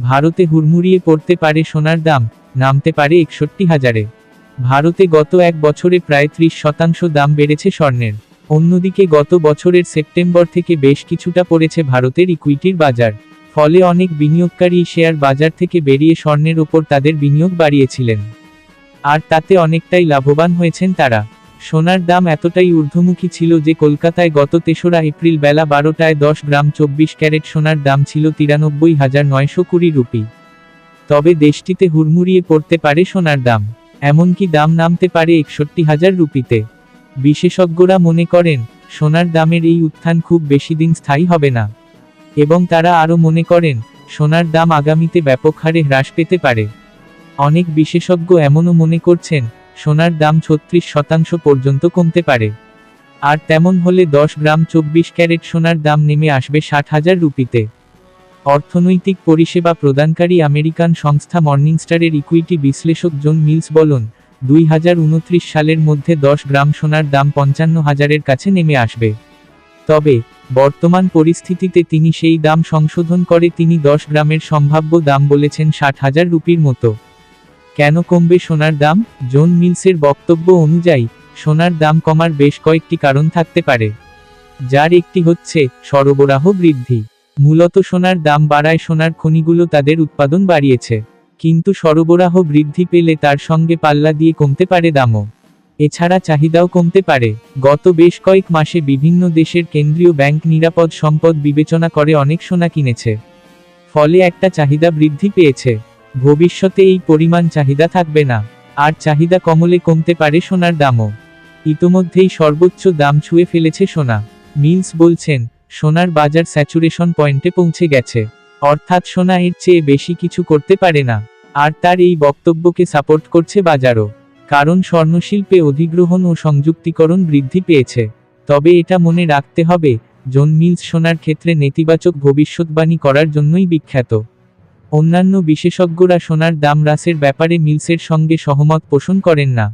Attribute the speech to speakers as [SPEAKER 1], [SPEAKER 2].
[SPEAKER 1] ভারতে হুড়মুড়িয়ে পড়তে পারে সোনার দাম, নামতে পারে একষট্টি হাজারে। ভারতে গত এক বছরে প্রায় ত্রিশ শতাংশ দাম বেড়েছে স্বর্ণের। অন্যদিকে গত বছরের সেপ্টেম্বর থেকে বেশ কিছুটা পড়েছে ভারতের ইকুইটির বাজার। ফলে অনেক বিনিয়োগকারী শেয়ার বাজার থেকে বেরিয়ে স্বর্ণের ওপর তাদের বিনিয়োগ বাড়িয়েছিলেন। আর তাতে অনেকটাই লাভবান হয়েছেন তারা। সোনার দাম এতটাই ঊর্ধ্বমুখী ছিল যে কলকাতায় গত তেসরা এপ্রিল বেলা বারোটায় দশ গ্রাম চব্বিশ ক্যারেট সোনার দাম ছিল তিরানব্বই হাজার নয়শো কুড়ি রুপি। তবে দেশটিতে হুড়মুড়িয়ে পড়তে পারে সোনার দাম, এমনকি দাম নামতে পারে একষট্টি হাজার রুপিতে। বিশেষজ্ঞরা মনে করেন, সোনার দামের এই উত্থান খুব বেশি দিন স্থায়ী হবে না। এবং তারা আরও মনে করেন, সোনার দাম আগামীতে ব্যাপক হারে হ্রাস পেতে পারে। অনেক বিশেষজ্ঞ এমনও মনে করছেন সোনার দাম ছত্রিশ শতাংশ পর্যন্ত কমতে পারে। আর তেমন হলে দশ গ্রাম চব্বিশ ক্যারেট সোনার দাম নেমে আসবে ষাট হাজার রুপিতে। অর্থনৈতিক পরিষেবা প্রদানকারী আমেরিকান সংস্থা মর্নিংস্টারের ইকুইটি বিশ্লেষক জন মিলস বলুন, দুই হাজার উনত্রিশ সালের মধ্যে দশ গ্রাম সোনার দাম পঞ্চান্ন হাজারের কাছে নেমে আসবে। তবে, বর্তমান পরিস্থিতিতে তিনি সেই দাম সংশোধন করে তিনি দশ গ্রামের সম্ভাব্য দাম বলেছেন ষাট হাজার রুপির মতো। কেন কমবে সোনার দাম? জোন মিলসের বক্তব্য অনুযায়ী, সোনার দাম কমার বেশ কয়েকটি কারণ থাকতে পারে। যার একটি হচ্ছে, সরবরাহ বৃদ্ধি। মূলত সোনার দাম বাড়ায় সোনার খনিগুলো তাদের উৎপাদন বাড়িয়েছে। কিন্তু সরবরাহ বৃদ্ধি পেলে তার সঙ্গে পাল্লা দিয়ে কমতে পারে দামও। এছাড়া চাহিদাও কমতে পারে। গত বেশ কয়েক মাসে বিভিন্ন দেশের কেন্দ্রীয় ব্যাংক নিরাপদ সম্পদ বিবেচনা করে অনেক সোনা কিনেছে। ফলে একটা চাহিদা বৃদ্ধি পেয়েছে। ভবিষ্যতে এই পরিমাণ চাহিদা থাকবে না। আর চাহিদা কমলে কমতে পারে সোনার দামও। ইতোমধ্যেই সর্বোচ্চ দাম ছুঁয়ে ফেলেছে সোনা। মিলস বলছেন, সোনার বাজার স্যাচুরেশন পয়েন্টে পৌঁছে গেছে। অর্থাৎ সোনা এর চেয়ে বেশি কিছু করতে পারে না। আর তার এই বক্তব্যকে সাপোর্ট করছে বাজারও। কারণ স্বর্ণশিল্পে অধিগ্রহণ ও সংযুক্তিকরণ বৃদ্ধি পেয়েছে। তবে এটা মনে রাখতে হবে, জোন মিলস সোনার ক্ষেত্রে নেতিবাচক ভবিষ্যৎবাণী করার জন্যই বিখ্যাত। অন্যান্য বিশেষজ্ঞরা সোনার দাম হ্রাসের ব্যাপারে মিলসের সঙ্গে সহমত পোষণ করেন না।